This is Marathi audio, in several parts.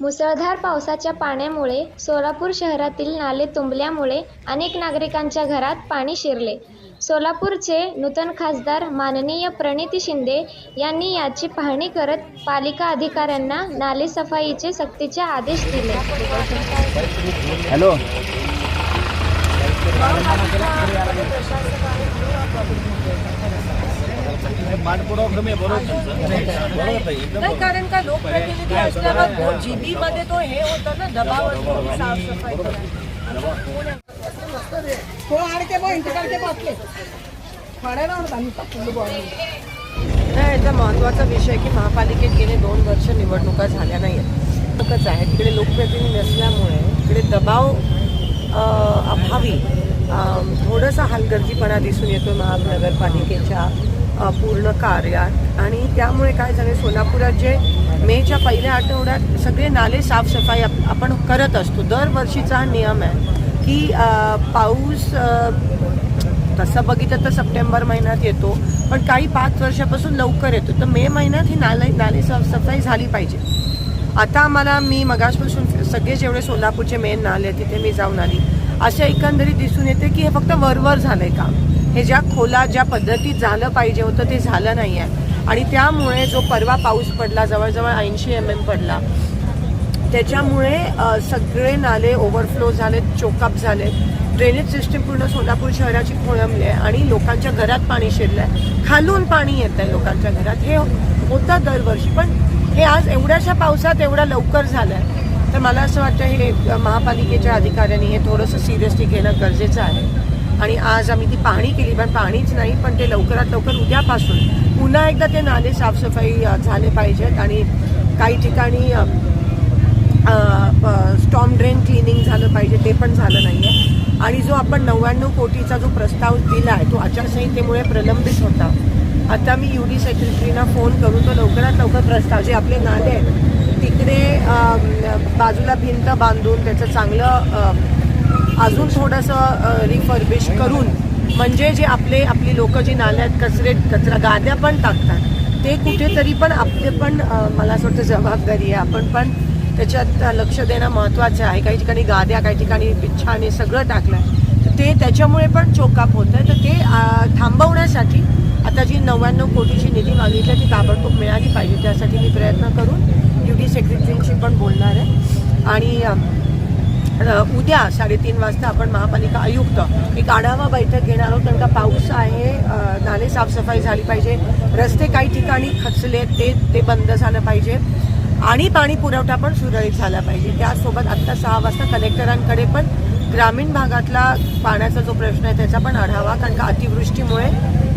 मुसळधार पावसाच्या पाण्यामुळे सोलापूर शहरातील नाले तुंबल्यामुळे अनेक नागरिकांच्या घरात पाणी शिरले. सोलापूरचे नूतन खासदार माननीय प्रणिती शिंदे यांनी याची पाहणी करत पालिका अधिकाऱ्यांना नालेसफाईचे सक्तीचे आदेश दिले. हॅलो. नाही कारण का लोकप्रतिनिधी असल्यावर जीबी मध्ये तो हे होतं ना दबाव असतो साफसफाई नाही याचा महत्त्वाचा विषय की महापालिकेत गेले दोन वर्ष निवडणुका झाल्या नाही आहेत. आहे तिकडे लोकप्रतिनिधी नसल्यामुळे तिकडे दबाव अ, अभावी. थोडासा हलगर्जीपणा दिसून येतो महानगरपालिकेच्या पूर्ण कार्यात. आणि त्यामुळे काय झालं सोलापुरात जे मेच्या पहिल्या आठवड्यात सगळे नाले साफसफाई आप- आपण करत असतो. दरवर्षीचा हा नियम आहे की पाऊस तसं बघितलं तर सप्टेंबर महिन्यात येतो पण काही पाच वर्षापासून लवकर येतो. तर मे महिन्यात ही नाले नाले साफसफाई झाली पाहिजे. आता आम्हाला मी मगासपासून सगळे जेवढे सोलापूरचे मेन नाले तिथे मी जाऊन आली. अशा एकंदरीत दिसून येते की हे फक्त वरवर झालं आहे काम. हे ज्या खोला ज्या पद्धतीत झालं पाहिजे होतं ते झालं नाही आहे. आणि त्यामुळे जो परवा पाऊस पडला जवळजवळ ऐंशी एम एम पडला त्याच्यामुळे सगळे नाले ओव्हरफ्लो झालेत चोकअप झालेत. ड्रेनेज सिस्टीम पूर्ण सोलापूर शहराची खोळंबली आहे आणि लोकांच्या घरात पाणी शिरलं आहे खालून पाणी येत आहे लोकांच्या घरात. हे होतं दरवर्षी पण हे आज एवढ्याशा पावसात एवढा लवकर झालं आहे तर मला असं वाटतं हे महापालिकेच्या अधिकाऱ्यांनी हे थोडंसं सिरियसली घेणं गरजेचं आहे. आणि आज आम्ही ती पाहणी केली पण पाणीच नाही पण ते लवकरात लवकर उद्यापासून पुन्हा एकदा ते नाले साफसफाई झाले पाहिजेत आणि काही ठिकाणी स्टॉम ड्रेन क्लिनिंग झालं पाहिजे ते पण झालं नाही आहे आणि जो आपण नव्याण्णव कोटीचा जो प्रस्ताव दिला आहे तो आचारसंहितेमुळे प्रलंबित होता. आता मी यू डी सेक्रेटरीना फोन करून तो लवकरात लवकर प्रस्ताव जे आपले नाले आहेत तिकडे बाजूला भिंत बांधून त्याचं चांगलं अजून थोडंसं रिफर्बिश करून म्हणजे जे आपले आपली लोक जी नाल्यात कचरे कचरा गाद्या पण टाकतात. ते कुठेतरी पण आपले पण मला असं वाटतं जबाबदारी आहे. आपण पण त्याच्यात लक्ष देणं महत्त्वाचं आहे. काही ठिकाणी गाद्या काही ठिकाणी बिच्छाने सगळं टाकलं आहे तर ते त्याच्यामुळे पण चोकाप होतं आहे तर ते थांबवण्यासाठी आता जी नव्याण्णव कोटीची निधी मागितली ती ताबडतोब मिळाली पाहिजे. त्यासाठी मी प्रयत्न करून यू डी सेक्रेटरींशी पण बोलणार आहे. आणि उद्या साडेतीन वाजता आपण महापालिका आयुक्त एक आढावा बैठक घेणार आहोत. कारण का पाऊस आहे नाले साफसफाई झाली पाहिजे. रस्ते काही ठिकाणी खचले ते ते बंद झालं पाहिजे. आणि पाणी पुरवठा पण सुरळीत झाला पाहिजे. त्यासोबत आत्ता सहा वाजता कलेक्टरांकडे पण ग्रामीण भागातला पाण्याचा जो प्रश्न आहे त्याचा पण आढावा कारण का अतिवृष्टीमुळे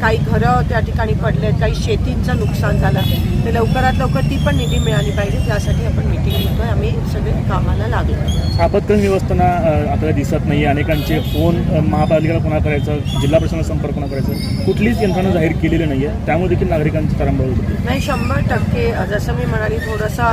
काही घरं त्या ठिकाणी पडलेत काही शेतींचं नुकसान झालं. ते लवकरात लवकर ती पण निधी मिळाली पाहिजे त्यासाठी आपण मिटिंग घेतोय. आम्ही सगळे कामाला लागलो. आपत्कालीन व्यवस्थापना अ, आपल्याला दिसत नाही अनेकांचे फोन महापालिकेला पुन्हा करायचं जिल्हा प्रशासनाला संपर्क पुन्हा करायचं. कुठलीच यंत्रणा जाहीर केलेली नाही आहे त्यामुळे देखील नागरिकांची तारांबळ होते. नाही शंभर टक्के. जसं मी म्हणाली थोडासा